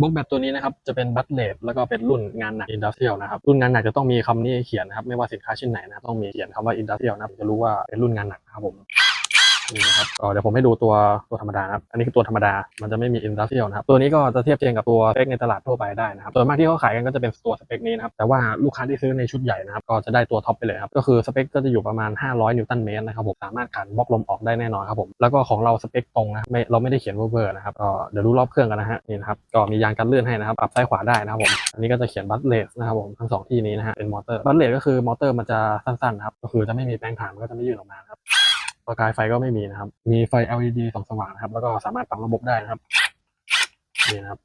บล็อกแบตตัวนี้นะครับจะเป็นบัตเลดแล้วก็เป็นรุ่นงานหนักอินดัสเทรียลนะครับรุ่นงานหนักจะต้องมีคำนี้เขียนนะครับไม่ว่าสินค้าชิ้นไหนนะต้องมีเขียนคำว่าอินดัสเทรียลนะจะรู้ว่าเป็นรุ่นงานหนักนะครับผม นี่นะครับเดี๋ยวผมให้ดูตัวตัวธรรมดาครับ อันนี้คือตัวธรรมดา มันจะไม่มีอินดัสเทรียลนะครับ ตัวนี้ก็จะเทียบเทียงกับตัวสเปคในตลาดทั่วไปได้นะครับ ส่วนมากที่เขาขายกันก็จะเป็นตัวสเปคนี้นะครับ แต่ว่าลูกค้าที่ซื้อในชุดใหญ่นะครับ ก็จะได้ตัวท็อปไปเลยครับ ก็คือสเปคก็จะอยู่ประมาณ 500 นิวตันเมตรนะครับผม สามารถกันบล็อกลมออกได้แน่นอนครับผม แล้วก็ของเราสเปคตรงนะไม่เราไม่ได้เขียนเวอร์ๆนะครับก็เดี๋ยวดูรอบเครื่องกันนะฮะ นี่นะครับ ก็มียางกันลื่นให้นะครับ ปรับซ้ายขวาได้นะครับผม อันนี้ก็จะเขียนบัตเลสนะครับผมทั้งสองที่นี้นะฮะเป็นมอเตอร์บัตเลสก็คือมอเตอร์มันจะสั้นๆนะครับก็คือจะไม่มีแปลงถ่านมันก็จะไม่ยืดออกมานะครับ ประกายไฟก็ไม่มีนะครับ มีไฟ LED ส่องสว่างนะครับ แล้วก็สามารถปรับระบบได้นะครับ นี่นะครับ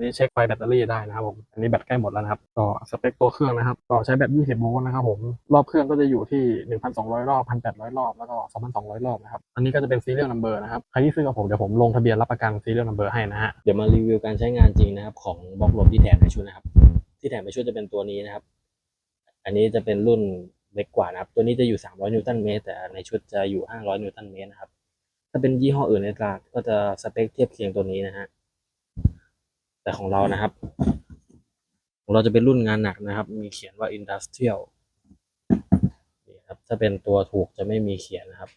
นนี้เช็คไฟแบตเตอรี่ได้นะครับผม อันนี้แบตใกล้หมดแล้วนะครับ ก็สเปคตัวเครื่องนะครับ ก็ใช้แบบ20 โวลต์นะครับผม รอบเครื่องก็จะอยู่ที่ 1,200 รอบ 1,800 รอบ แล้วก็ 2,200 รอบนะครับ อันนี้ก็จะเป็น serial number นะครับ ใครที่ซื้อกับผมเดี๋ยวผมลงทะเบียนรับประกัน serial number ให้นะฮะ เดี๋ยวมารีวิวการใช้งานจริงนะครับของบล็อกลมที่แถมในชุดนะครับ ที่แถมในชุดจะเป็นตัวนี้นะครับ อันนี้จะเป็นรุ่น เล็กกว่านะครับ ตัวนี้จะอยู่ 300 นิวตันเมตร แต่ในชุดจะอยู่ 500 นิวตันเมตรนะครับ ถ้าเป็นยี่ห้ออื่นในตลาดก็จะสเปคเทียบเคียงตัวนี้นะฮะ แต่ของเรานะครับ ของเราจะเป็นรุ่นงานหนักนะครับ มีเขียนว่า Industrial นี่ครับ ถ้าเป็นตัวถูกจะไม่มีเขียนนะครับ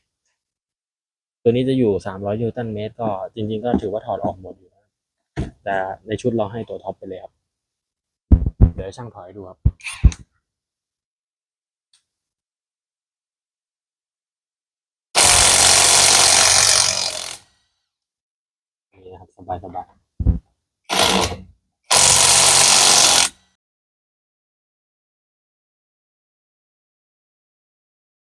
ตัวนี้จะอยู่ 300 นิวตันเมตร ก็จริง ๆ ก็ถือว่าถอดออกหมดอยู่นะแต่ในชุดเราให้ตัวท็อปไปเลยครับ เดี๋ยวให้ช่างถอยดูครับ นี่นะครับสบายๆ